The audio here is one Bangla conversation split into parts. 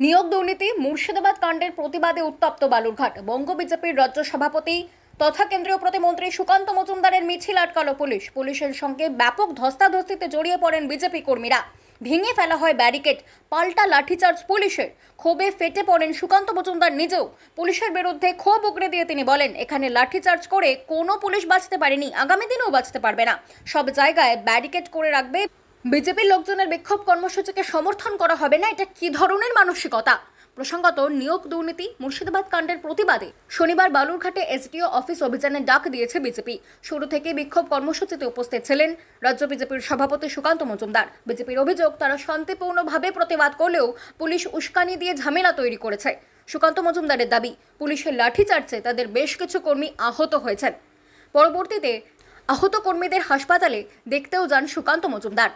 নিয়োগ দুর্নীতি মুর্শিদাবাদ কাণ্ডের প্রতিবাদে উত্তপ্ত বালুরঘাট। বঙ্গ বিজেপির রাজ্য সভাপতি তথা কেন্দ্রীয় প্রতিমন্ত্রী সুকান্ত মজুমদারের মিছিল আটকালো পুলিশ। পুলিশের সঙ্গে ব্যাপক ধস্তাধস্তিতে জড়িয়ে পড়েন বিজেপি কর্মীরা। ভেঙে ফেলা হয় ব্যারিকেড, পাল্টা লাঠিচার্জ পুলিশের। ক্ষোভে ফেটে পড়েন সুকান্ত মজুমদার নিজেও। পুলিশের বিরুদ্ধে ক্ষোভ উগড়ে দিয়ে তিনি বলেন, এখানে লাঠিচার্জ করে কোনো পুলিশ বাঁচতে পারেনি, আগামী দিনেও বাঁচতে পারবে না। সব জায়গায় ব্যারিকেড করে রাখবে বিজেপির লোকজনের বিক্ষোভ কর্মসূচিকে সমর্থন করা হবে না, এটা কি ধরনের মানসিকতা? প্রসঙ্গত, নিয়োগ দুর্নীতি, মুর্শিদাবাদ কাণ্ডের প্রতিবাদে শনিবার বালুরঘাটে এসডিও অফিস অভিযানের ডাক দিয়েছে বিজেপি। শুরু থেকে বিক্ষোভ কর্মসূচিতে উপস্থিত ছিলেন রাজ্য বিজেপির সভাপতি সুকান্ত মজুমদার। বিজেপির অভিযোগ, তারা শান্তিপূর্ণভাবে প্রতিবাদ করলেও পুলিশ উস্কানি দিয়ে ঝামেলা তৈরি করেছে। সুকান্ত মজুমদারের দাবি, পুলিশের লাঠিচার্জে তাদের বেশ কিছু কর্মী আহত হয়েছেন। পরবর্তীতে আহত কর্মীদের হাসপাতালে দেখতেও যান সুকান্ত মজুমদার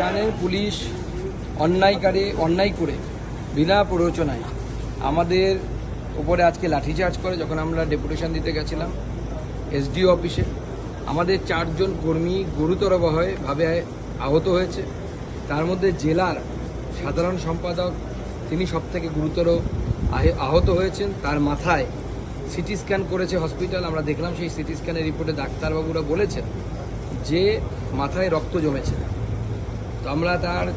জানেন পুলিশ অন্যায়কারী, অন্যায় করে, বিনা প্ররোচনায় আমাদের উপরে আজকে লাঠিচার্জ করে যখন আমরা ডেপুটেশন দিতে গেছিলাম এসডিও অফিসে, আমাদের চারজন কর্মী গুরুতরভাবে ভাবে আহত হয়েছে। তার মধ্যে জেলার সাধারণ সম্পাদক, তিনি সব থেকে গুরুতর আহে- আহত হয়েছেন। তার মাথায় সিটি স্ক্যান করেছে হসপিটাল। আমরা দেখলাম সেই সিটি স্ক্যানের রিপোর্টে ডাক্তারবাবুরা বলেছেন যে মাথায় রক্ত জমেছে। তো আমরা তার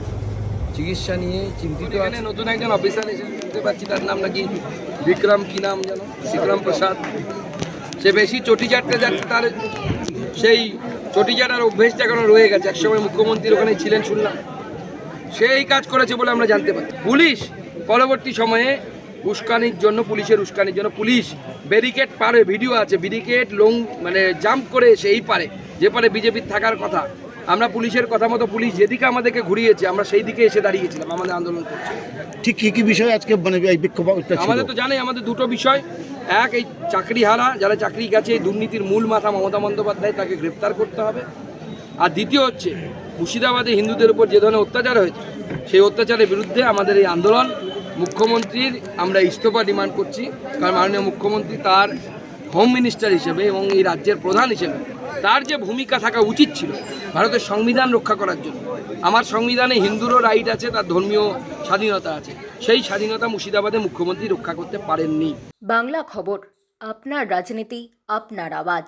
চিকিৎসা নিয়ে চিন্তিত আছি। নতুন একজন অফিসার এসে শুনতে পাচ্ছি তার নাম নাকি বিক্রম কি নাম যেন? বিক্রম প্রসাদ। সে বেশি চটি চাটতে যাচ্ছে তার সেই চটি চাটার অভ্যেসটা এখনও রয়ে গেছে। একসময় মুখ্যমন্ত্রীর ওখানে ছিলেন শুনলাম। সেই কাজ করেছে বলে আমরা জানতে পারি। পুলিশ পরবর্তী সময়ে উস্কানির জন্য পুলিশের উস্কানির জন্য পুলিশ ব্যারিকেড পারে ভিডিও আছে ব্যারিকেড লং মানে জাম্প করে সেই পারে। যে পারে বিজেপির থাকার কথা। আমরা পুলিশের কথা মতো পুলিশ যেদিকে আমাদেরকে ঘুরিয়েছে আমরা সেই দিকে এসে দাঁড়িয়েছিলাম আমাদের আন্দোলন করছি। ঠিক কি কি বিষয় আজকে মানে এই বিক্ষোভটা ছিল? আমাদের তো জানে আমাদের দুটো বিষয়। এক এই চাকরি হারা যারা চাকরি গেছে এই দুর্নীতির মূল মাথা মমতা বন্দ্যোপাধ্যায় তাকে গ্রেপ্তার করতে হবে। আর দ্বিতীয় হচ্ছে মুর্শিদাবাদে হিন্দুদের উপর যে ধরনের অত্যাচার হয়েছে সেই অত্যাচারের বিরুদ্ধে আমাদের এই আন্দোলন। মুখ্যমন্ত্রীর আমরা ইস্তফা ডিমান্ড করছি কারণ মাননীয় মুখ্যমন্ত্রী তার হোম মিনিস্টার হিসেবে এবং এই রাজ্যের প্রধান হিসেবে তার যে ভূমিকা থাকা উচিত ছিল ভারতের সংবিধান রক্ষা করার জন্য। আমার সংবিধানে হিন্দুরও রাইট আছে, তার ধর্মীয় স্বাধীনতা আছে। সেই স্বাধীনতা মুর্শিদাবাদে মুখ্যমন্ত্রী রক্ষা করতে পারেননি। বাংলা খবর, আপনার রাজনীতি, আপনার আওয়াজ।